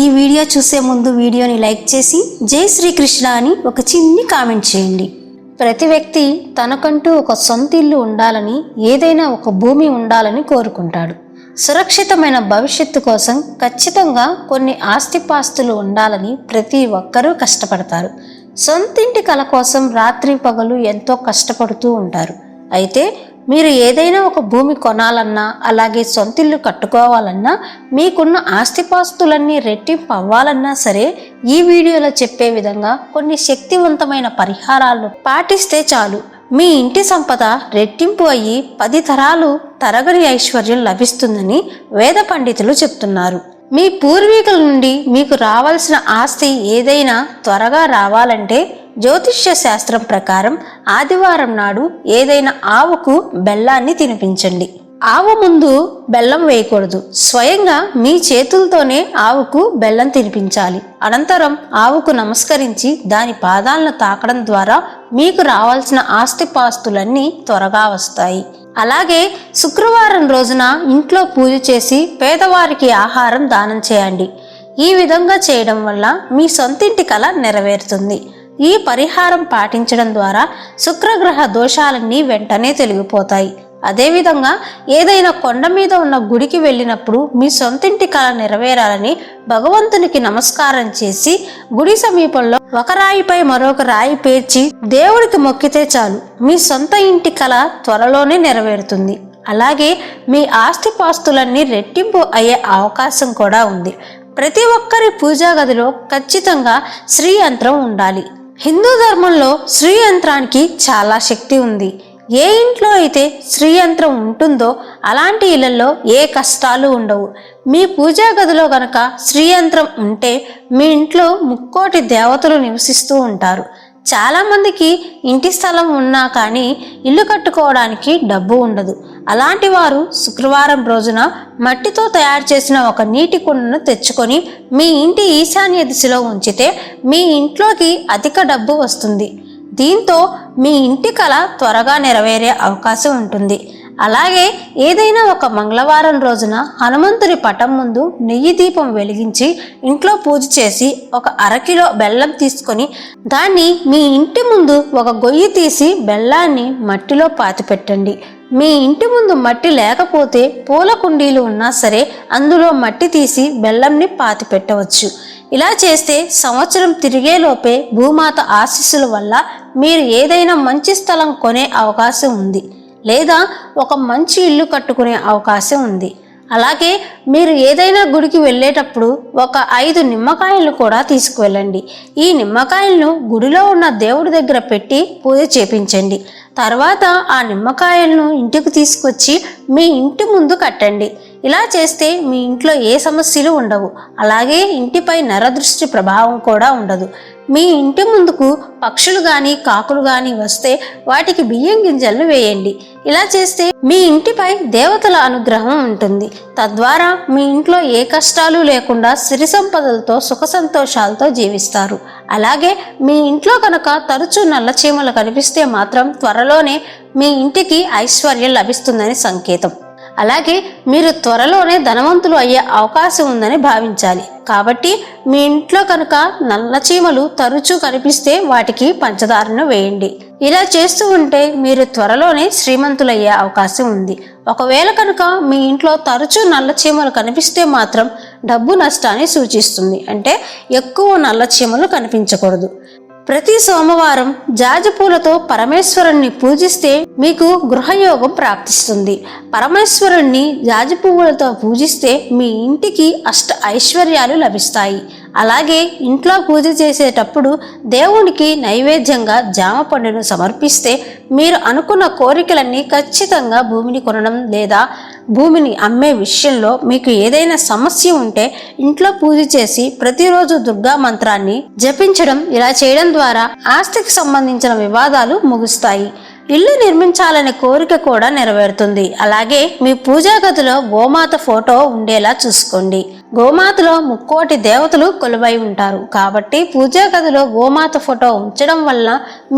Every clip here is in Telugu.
ఈ వీడియో చూసే ముందు వీడియోని లైక్ చేసి జై శ్రీకృష్ణ అని ఒక చిన్ని కామెంట్ చేయండి. ప్రతి వ్యక్తి తనకంటూ ఒక సొంత ఇల్లు ఉండాలని ఏదైనా ఒక భూమి ఉండాలని కోరుకుంటాడు. సురక్షితమైన భవిష్యత్తు కోసం ఖచ్చితంగా కొన్ని ఆస్తిపాస్తులు ఉండాలని ప్రతి ఒక్కరూ కష్టపడతారు. సొంతింటి కల కోసం రాత్రి పగలు ఎంతో కష్టపడుతూ ఉంటారు. అయితే మీరు ఏదైనా ఒక భూమి కొనాలన్నా అలాగే సొంతిల్లు కట్టుకోవాలన్నా మీకున్న ఆస్తిపాస్తులన్నీ రెట్టింపు అవ్వాలన్నా సరే ఈ వీడియోలో చెప్పే విధంగా కొన్ని శక్తివంతమైన పరిహారాలు పాటిస్తే చాలు. మీ ఇంటి సంపద రెట్టింపు అయ్యి పది తరాలు తరగని ఐశ్వర్యం లభిస్తుందని వేద పండితులు చెప్తున్నారు. మీ పూర్వీకుల నుండి మీకు రావాల్సిన ఆస్తి ఏదైనా త్వరగా రావాలంటే జ్యోతిష్య శాస్త్రం ప్రకారం ఆదివారం నాడు ఏదైనా ఆవుకు బెల్లాన్ని తినిపించండి. ఆవు ముందు బెల్లం వేయకూడదు. స్వయంగా మీ చేతులతోనే ఆవుకు బెల్లం తినిపించాలి. అనంతరం ఆవుకు నమస్కరించి దాని పాదాలను తాకడం ద్వారా మీకు రావాల్సిన ఆస్తిపాస్తులన్నీ త్వరగా వస్తాయి. అలాగే శుక్రవారం రోజున ఇంట్లో పూజ చేసి పేదవారికి ఆహారం దానం చేయండి. ఈ విధంగా చేయడం వల్ల మీ సొంతింటి కళ నెరవేరుతుంది. ఈ పరిహారం పాటించడం ద్వారా శుక్రగ్రహ దోషాలన్నీ వెంటనే తొలగిపోతాయి. అదేవిధంగా ఏదైనా కొండ మీద ఉన్న గుడికి వెళ్ళినప్పుడు మీ సొంతింటి కళ నెరవేరాలని భగవంతునికి నమస్కారం చేసి గుడి సమీపంలో ఒక రాయిపై మరొక రాయి పేర్చి దేవుడికి మొక్కితే చాలు. మీ సొంత ఇంటి కళ త్వరలోనే నెరవేరుతుంది. అలాగే మీ ఆస్తిపాస్తులన్నీ రెట్టింపు అయ్యే అవకాశం కూడా ఉంది. ప్రతి ఒక్కరి పూజా గదిలో ఖచ్చితంగా శ్రీ యంత్రం ఉండాలి. హిందూ ధర్మంలో శ్రీ యంత్రానికి చాలా శక్తి ఉంది. ఏ ఇంట్లో అయితే శ్రీయంత్రం ఉంటుందో అలాంటి ఇళ్ళలో ఏ కష్టాలు ఉండవు. మీ పూజా గదిలో గనక శ్రీయంత్రం ఉంటే మీ ఇంట్లో ముక్కోటి దేవతలు నివసిస్తూ ఉంటారు. చాలామందికి ఇంటి స్థలం ఉన్నా కానీ ఇల్లు కట్టుకోవడానికి డబ్బు ఉండదు. అలాంటి వారు శుక్రవారం రోజున మట్టితో తయారు చేసిన ఒక నీటి కుండను తెచ్చుకొని మీ ఇంటి ఈశాన్య దిశలో ఉంచితే మీ ఇంట్లోకి అధిక డబ్బు వస్తుంది. దీంతో మీ ఇంటి కళ త్వరగా నెరవేరే అవకాశం ఉంటుంది. అలాగే ఏదైనా ఒక మంగళవారం రోజున హనుమంతుని పటం ముందు నెయ్యి దీపం వెలిగించి ఇంట్లో పూజ చేసి ఒక అరకిలో బెల్లం తీసుకొని దాన్ని మీ ఇంటి ముందు ఒక గొయ్యి తీసి బెల్లాన్ని మట్టిలో పాతిపెట్టండి మీ ఇంటి ముందు మట్టి లేకపోతే పూల కుండీలు ఉన్నా సరే అందులో మట్టి తీసి బెల్లంని పాతి పెట్టవచ్చు. ఇలా చేస్తే సంవత్సరం తిరిగేలోపే భూమాత ఆశీస్సుల వల్ల మీరు ఏదైనా మంచి స్థలం కొనే అవకాశం ఉంది లేదా ఒక మంచి ఇల్లు కట్టుకునే అవకాశం ఉంది. అలాగే మీరు ఏదైనా గుడికి వెళ్ళేటప్పుడు ఒక ఐదు నిమ్మకాయలను కూడా తీసుకువెళ్ళండి. ఈ నిమ్మకాయలను గుడిలో ఉన్న దేవుడి దగ్గర పెట్టి పూజ చేపించండి. తర్వాత ఆ నిమ్మకాయలను ఇంటికి తీసుకొచ్చి మీ ఇంటి ముందు కట్టండి. ఇలా చేస్తే మీ ఇంట్లో ఏ సమస్యలు ఉండవు. అలాగే ఇంటిపై నరదృష్టి ప్రభావం కూడా ఉండదు. మీ ఇంటి ముందుకు పక్షులు కానీ కాకులు కానీ వస్తే వాటికి బియ్యం గింజలను వేయండి. ఇలా చేస్తే మీ ఇంటిపై దేవతల అనుగ్రహం ఉంటుంది. తద్వారా మీ ఇంట్లో ఏ కష్టాలు లేకుండా సిరి సంపదలతో సుఖ సంతోషాలతో జీవిస్తారు. అలాగే మీ ఇంట్లో కనుక తరచూ నల్లచీమలు కనిపిస్తే మాత్రం త్వరలోనే మీ ఇంటికి ఐశ్వర్యం లభిస్తుందని సంకేతం. అలాగే మీరు త్వరలోనే ధనవంతులు అయ్యే అవకాశం ఉందని భావించాలి. కాబట్టి మీ ఇంట్లో కనుక నల్ల చీమలు తరచూ కనిపిస్తే వాటికి పంచదారను వేయండి. ఇలా చేస్తూ ఉంటే మీరు త్వరలోనే శ్రీమంతులయ్యే అవకాశం ఉంది. ఒకవేళ కనుక మీ ఇంట్లో తరచూ నల్ల చీమలు కనిపిస్తే మాత్రం డబ్బు నష్టాన్ని సూచిస్తుంది. అంటే ఎక్కువ నల్ల చీమలు కనిపించకూడదు. ప్రతి సోమవారం జాజపూలతో పరమేశ్వరుణ్ణి పూజిస్తే మీకు గృహయోగం ప్రాప్తిస్తుంది. పరమేశ్వరుణ్ణి జాజపువ్వులతో పూజిస్తే మీ ఇంటికి అష్ట ఐశ్వర్యాలు లభిస్తాయి. అలాగే ఇంట్లో పూజ చేసేటప్పుడు దేవునికి నైవేద్యంగా జామ పండును సమర్పిస్తే మీరు అనుకున్న కోరికలన్నీ ఖచ్చితంగా భూమిని కొనడం లేదా భూమిని అమ్మే విషయంలో మీకు ఏదైనా సమస్య ఉంటే ఇంట్లో పూజ చేసి ప్రతిరోజు దుర్గా మంత్రాన్ని జపించడం ఇలా చేయడం ద్వారా ఆస్తికి సంబంధించిన వివాదాలు ముగుస్తాయి. ఇల్లు నిర్మించాలనే కోరిక కూడా నెరవేరుతుంది. అలాగే మీ పూజా గదిలో గోమాత ఫోటో ఉండేలా చూసుకోండి. గోమాతలో ముక్కోటి దేవతలు కొలువై ఉంటారు. కాబట్టి పూజా గదిలో గోమాత ఫోటో ఉంచడం వల్ల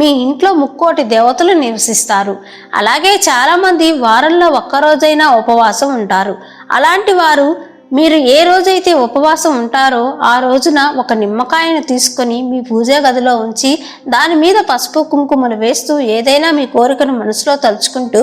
మీ ఇంట్లో ముక్కోటి దేవతలు నివసిస్తారు. అలాగే చాలామంది వారంలో ఒక్కరోజైనా ఉపవాసం ఉంటారు. అలాంటి వారు మీరు ఏ రోజైతే ఉపవాసం ఉంటారో ఆ రోజున ఒక నిమ్మకాయను తీసుకొని మీ పూజా గదిలో ఉంచి దాని మీద పసుపు కుంకుమలు వేస్తూ ఏదైనా మీ కోరికను మనసులో తలుచుకుంటూ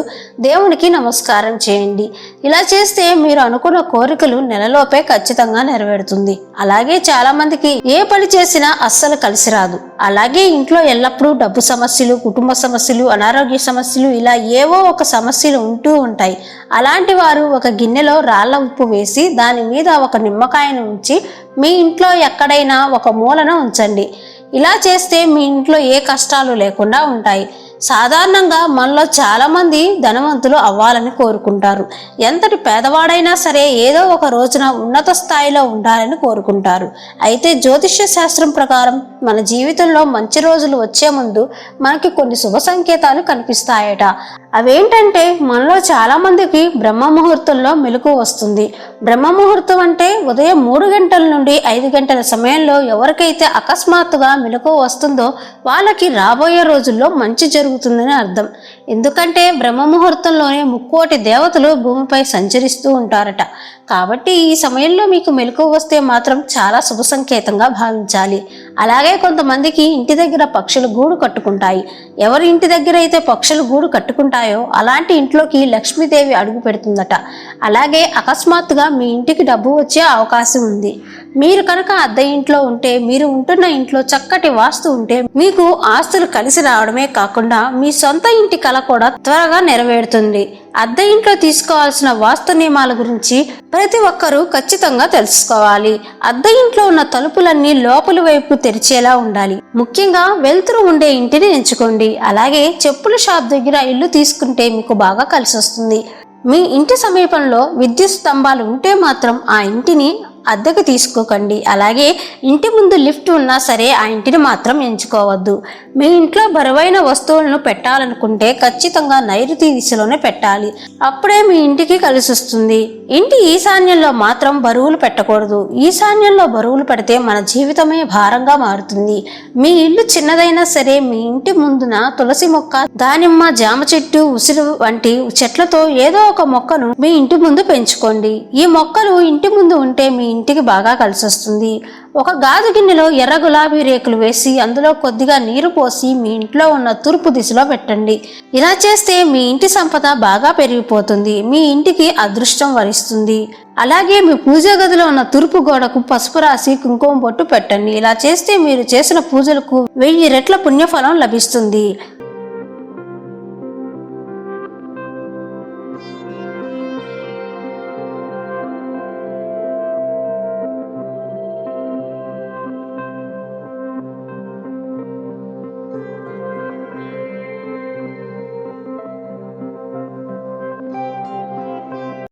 దేవునికి నమస్కారం చేయండి. ఇలా చేస్తే మీరు అనుకున్న కోరికలు నెలలోపే ఖచ్చితంగా నెరవేరుతుంది. అలాగే చాలామందికి ఏ పని చేసినా అస్సలు కలిసి రాదు. అలాగే ఇంట్లో ఎల్లప్పుడూ డబ్బు సమస్యలు కుటుంబ సమస్యలు అనారోగ్య సమస్యలు ఇలా ఏవో ఒక సమస్యలు ఉంటూ ఉంటాయి. అలాంటి వారు ఒక గిన్నెలో రాళ్ళ ఉప్పు వేసి దాని మీద ఒక నిమ్మకాయను ఉంచి మీ ఇంట్లో ఎక్కడైనా ఒక మూలన ఉంచండి. ఇలా చేస్తే మీ ఇంట్లో ఏ కష్టాలు లేకుండా ఉంటాయి. సాధారణంగా మనలో చాలామంది ధనవంతులు అవ్వాలని కోరుకుంటారు. ఎంతటి పేదవాడైనా సరే ఏదో ఒక రోజున ఉన్నత స్థాయిలో ఉండాలని కోరుకుంటారు. అయితే జ్యోతిష్య శాస్త్రం ప్రకారం మన జీవితంలో మంచి రోజులు వచ్చే ముందు మనకి కొన్ని శుభ సంకేతాలు కనిపిస్తాయట. అవేంటంటే మనలో చాలామందికి బ్రహ్మ ముహూర్తంలో మెలకు వస్తుంది. బ్రహ్మ ముహూర్తం అంటే ఉదయం మూడు గంటల నుండి ఐదు గంటల సమయంలో ఎవరికైతే అకస్మాత్తుగా మెలకు వస్తుందో వాళ్ళకి రాబోయే రోజుల్లో మంచి జరుగుతుందని అర్థం. ఎందుకంటే బ్రహ్మ ముహూర్తంలోనే ముక్కోటి దేవతలు భూమిపై సంచరిస్తూ ఉంటారట. కాబట్టి ఈ సమయంలో మీకు మెలకు వస్తే మాత్రం చాలా శుభ సంకేతంగా భావించాలి. అలాగే కొంతమందికి ఇంటి దగ్గర పక్షులు గూడు కట్టుకుంటాయి. ఎవరి ఇంటి దగ్గర అయితే పక్షులు గూడు కట్టుకుంటాయో అలాంటి ఇంట్లోకి లక్ష్మీదేవి అడుగు పెడుతుందట. అలాగే అకస్మాత్తుగా మీ ఇంటికి డబ్బు వచ్చే అవకాశం ఉంది. మీరు కనుక అద్దె ఇంట్లో ఉంటే మీరు ఉంటున్న ఇంట్లో చక్కటి వాస్తు ఉంటే మీకు ఆస్తులు కలిసి రావడమే కాకుండా మీ సొంత ఇంటి కల కూడా త్వరగా నెరవేరుతుంది. అద్దె ఇంట్లో తీసుకోవాల్సిన వాస్తు నియమాల గురించి ప్రతి ఒక్కరూ ఖచ్చితంగా తెలుసుకోవాలి. అద్దె ఇంట్లో ఉన్న తలుపులన్నీ లోపల వైపు తెరిచేలా ఉండాలి. ముఖ్యంగా వెలుతురు ఉండే ఇంటిని ఎంచుకోండి. అలాగే చెప్పుల షాప్ దగ్గర ఇల్లు తీసుకుంటే మీకు బాగా కలిసి వస్తుంది మీ ఇంటి సమీపంలో విద్యుత్ స్తంభాలు ఉంటే మాత్రం ఆ ఇంటిని అద్దెకు తీసుకోకండి. అలాగే ఇంటి ముందు లిఫ్ట్ ఉన్నా సరే ఆ ఇంటిని మాత్రం ఎంచుకోవద్దు. మీ ఇంట్లో బరువైన వస్తువులను పెట్టాలనుకుంటే ఖచ్చితంగా నైరుతి దిశలోనే పెట్టాలి. అప్పుడే మీ ఇంటికి కలిసి వస్తుంది ఇంటి ఈశాన్యంలో మాత్రం బరువులు పెట్టకూడదు. ఈశాన్యంలో బరువులు పెడితే మన జీవితమే భారంగా మారుతుంది. మీ ఇల్లు చిన్నదైనా సరే మీ ఇంటి ముందున తులసి మొక్క దానిమ్మ జామ చెట్టు ఉసిరు వంటి చెట్లతో ఏదో ఒక మొక్కను మీ ఇంటి ముందు పెంచుకోండి. ఈ మొక్కలు ఇంటి ముందు ఉంటే మీ ఇంటికి బాగా కలిసొస్తుంది. ఒక గాజు గిన్నెలో ఎర్ర గులాబీ రేకులు వేసి అందులో కొద్దిగా నీరు పోసి మీ ఇంట్లో ఉన్న తూర్పు దిశలో పెట్టండి. ఇలా చేస్తే మీ ఇంటి సంపద బాగా పెరిగిపోతుంది. మీ ఇంటికి అదృష్టం వరిస్తుంది. అలాగే మీ పూజ గదిలో ఉన్న తూర్పు గోడకు పసుపు రాసి కుంకుమ బొట్టు పెట్టండి. ఇలా చేస్తే మీరు చేసిన పూజలకు వెయ్యి రెట్ల పుణ్యఫలం లభిస్తుంది.